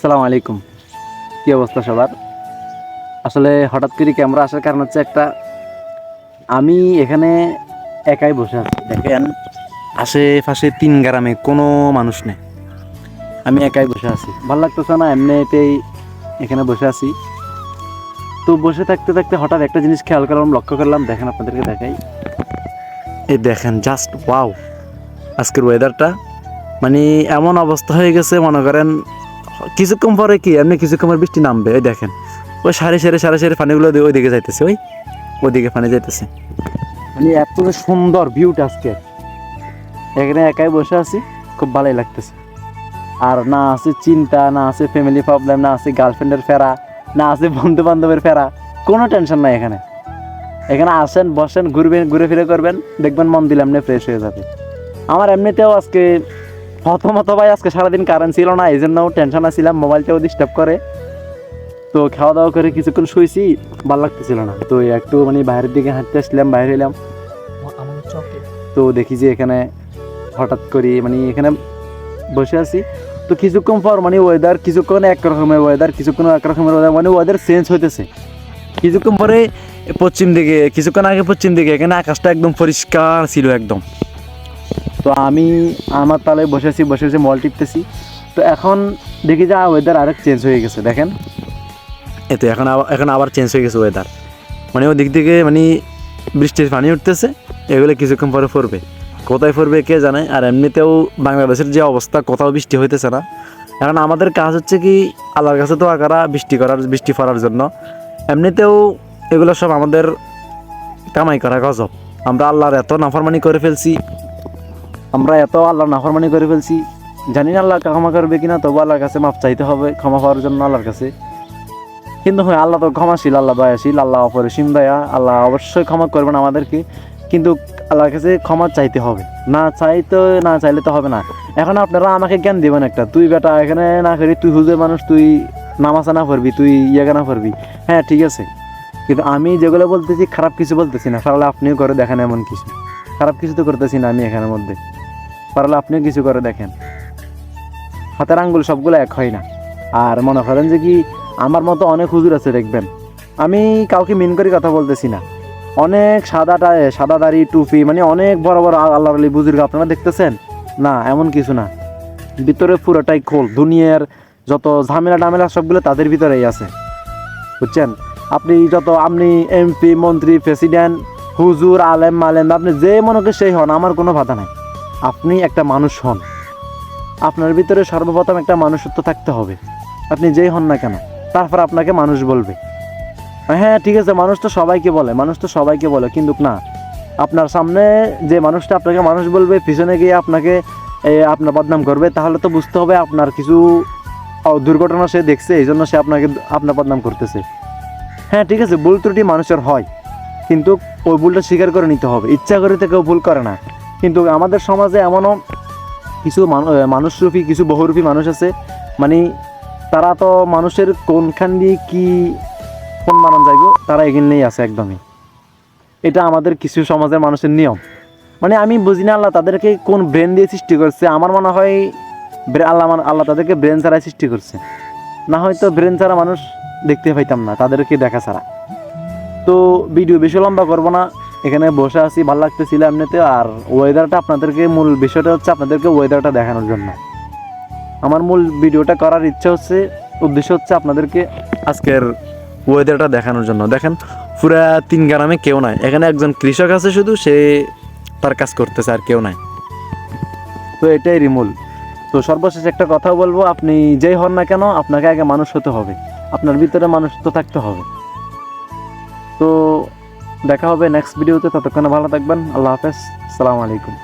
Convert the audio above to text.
সালাম আলাইকুম। কি অবস্থা সবার? আসলে হঠাৎ করে ক্যামেরা আসার কারণ হচ্ছে একটা, আমি এখানে একাই বসে আছি। দেখেন, আশেপাশে তিন গ্রামে কোনো মানুষ নেই। আমি একাই বসে আছি। ভালো লাগতেছে না, এমনিতেই এখানে বসে আছি। তো বসে থাকতে থাকতে হঠাৎ একটা জিনিস খেয়াল করলাম, লক্ষ্য করলাম, দেখেন আপনাদেরকে দেখাই। এই দেখেন জাস্ট ওয়াও আজকের ওয়েদারটা মানে এমন অবস্থা হয়ে গেছে, মনে করেন কিছুক্ষণ পরে কি, এমনি কিছুক্ষণ পরে বৃষ্টি নামবে ওই দেখেন। ওই সারি সারি সারি সারি পানিগুলো ওই দিকে যাইতেছে, ওই ওইদিকে পানি যাইতেছে। মানে এত সুন্দর ভিউটা আজকে। এখানে একাই বসে আছি, খুব ভালোই লাগতেছে। আর না আছে চিন্তা, না আছে ফ্যামিলি প্রবলেম না আছে গার্লফ্রেন্ডের ফেরা, না আছে বন্ধু বান্ধবের ফেরা, কোনো টেনশন নাই এখানে। এখানে আসেন, বসেন, ঘুরবেন, ঘুরে ফিরে করবেন, দেখবেন মন দিলে এমনি ফ্রেশ হয়ে যাবে। আমার এমনিতেও আজকে প্রথমত ভাই, আজকে সারাদিন কারেন্ট ছিল না এই জন্য টেনশন ছিলাম মোবাইলটাও ডিস্টার্ব করে। তো খাওয়া দাওয়া করে কিছুক্ষণ শুয়েছি ভালো লাগতেছিল না। তো একটু মানে বাইরের দিকে হাঁটতে আসলাম, বাইরে এলাম। তো দেখি যে এখানে হঠাৎ করে মানে এখানে বসে আছি। তো কিছুক্ষণ পর মানে ওয়েদার কিছুক্ষণ এক রকমের ওয়েদার কিছুক্ষণ এক রকমের ওয়েদার মানে ওয়েদার চেঞ্জ হইতেছে। কিছুক্ষণ পরে পশ্চিম দিকে, কিছুক্ষণ আগে পশ্চিম দিকে, এখানে আকাশটা একদম পরিষ্কার ছিল একদম। তো আমি আমার তালে বসে আছি বসে মল টিপতেছি। তো এখন দেখি যে ওয়েদার আরেক চেঞ্জ হয়ে গেছে, দেখেন। এতে এখন আবার এখন আবার চেঞ্জ হয়ে গেছে ওয়েদার মানে ওদিক থেকে মানে বৃষ্টির পানি উঠতেছে, এগুলো কিছুক্ষণ পরে পড়বে। কোথায় পড়বে কে জানে, আর এমনিতেও বাংলাদেশের যে অবস্থা, কোথাও বৃষ্টি হইতেছে না। এখন আমাদের কাজ হচ্ছে কি, আল্লাহর কাছে তো আকারা বৃষ্টি করার, বৃষ্টি পড়ার জন্য। এমনিতেও এগুলো সব আমাদের কামাই করা গজব। আমরা আল্লাহর এত নাফরমানি করে ফেলছি আমরা এত আল্লাহর নাফরমানি করে ফেলছি, জানি না আল্লাহ ক্ষমা করবে কিনা, তবু আল্লাহর কাছে মাপ চাইতে হবে, ক্ষমা পাওয়ার জন্য আল্লাহর কাছে। কিন্তু হ্যাঁ আল্লাহ তো ক্ষমাশীল, আল্লাহ দয়াশীল, আল্লাহ অপরিসীম দয়া, আল্লাহ অবশ্যই ক্ষমা করবেন আমাদেরকে, কিন্তু আল্লাহর কাছে ক্ষমা চাইতে হবে। না চাইতে, না চাইলে তো হবে না। এখন আপনারা আমাকে জ্ঞান দিবেন একটা, তুই বেটা, এখানে না করি, তুই হুজুর মানুষ, তুই নামাজা না পড়বি, তুই ইয়ে না পড়বি। হ্যাঁ ঠিক আছে। কিন্তু আমি যেগুলো বলতেছি, খারাপ কিছু বলতেছি না। পারলে আপনিও করে দেখেন এমন কিছু। খারাপ কিছু তো করতেছি না আমি এখানের মধ্যে। পারলে আপনিও কিছু করে দেখেন। হাতের আঙ্গুল সবগুলো এক হয় না। আর মনে করেন যে কি, আমার মতো অনেক হুজুর আছে, দেখবেন। আমি কাউকে মিন করে কথা বলতেছি না। অনেক সাদাটা সাদা দাড়ি, টুপি মানে অনেক বড় বড় আল্লাহ আলী বুজুর্গ, আপনারা দেখতেছেন? না, এমন কিছু না। ভিতরে পুরোটাই খোল। দুনিয়ার যত ঝামেলা টামেলা সবগুলো তাদের ভিতরেই আছে। বুঝছেন? আপনি যত, আপনি এমপি, মন্ত্রী, প্রেসিডেন্ট, হুজুর, আলেম, মালেম, আপনি যে মনে সেই হন, আমার কোনো বাধা নাই। আপনি একটা মানুষ হন। আপনার ভিতরে সর্বপ্রথম একটা মানুষত্ব থাকতে হবে। আপনি যেই হন না কেন, তারপর আপনাকে মানুষ বলবে। হ্যাঁ ঠিক আছে, মানুষ তো সবাইকে বলে, মানুষ তো সবাইকে বলে, কিন্তু না। আপনার সামনে যে মানুষটা আপনাকে মানুষ বলবে, পিছনে গিয়ে আপনাকে আপনার বদনাম করবে, তাহলে তো বুঝতে হবে আপনার কিছু দুর্ঘটনা সে দেখছে, এই জন্য সে আপনাকে আপনার বদনাম করতেছে। হ্যাঁ ঠিক আছে, ভুল ত্রুটি মানুষের হয়, কিন্তু ওই ভুলটা স্বীকার করে নিতে হবে। ইচ্ছা করে তো কেউ ভুল করে না। কিন্তু আমাদের সমাজে এমনও কিছু মানু- মানুষরূপী, কিছু বহুরূপী মানুষ আছে। মানে তারা তো মানুষের কোনখান দিয়ে কি কোন মানন যাইব, তারা এগিয়ে আছে একদমই। এটা আমাদের কিছু সমাজের মানুষের নিয়ম। মানে আমি বুঝি না আল্লাহ তাদেরকে কোন ব্রেন দিয়ে সৃষ্টি করছে। আমার মনে হয় আল্লাহ আল্লাহ তাদেরকে ব্রেন ছাড়াই সৃষ্টি করছে। না হয়তো ব্রেন ছাড়া মানুষ দেখতে পাইতাম না, তাদেরকে দেখা ছাড়া। তো ভিডিও বেশি লম্বা করব না। এখানে বসে আছি, ভালো লাগতেছিল এমনিতে। আর ওয়েদারটা আপনাদেরকে মূল বিষয়টা হচ্ছে আপনাদেরকে ওয়েদারটা দেখানোর জন্য। আমার মূল ভিডিওটা করার ইচ্ছা হচ্ছে, উদ্দেশ্য হচ্ছে আপনাদেরকে আজকের ওয়েদারটা দেখানোর জন্য। দেখেন, পুরা তিন গ্রামে কেউ নাই। এখানে একজন কৃষক আছে শুধু, সে তার কাজ করতেছে আর কেউ নাই। তো এটাই রিমুল। তো সর্বশেষ একটা কথা বলব, আপনি যেই হন না কেন, আপনাকে আগে মানুষ হতে হবে। আপনার ভিতরে মানুষ তো থাকতে হবে। তো দেখা হবে নেক্সট ভিডিওতে ততক্ষণে ভালো থাকবেন আল্লাহ হাফেজ সালামু আলাইকুম।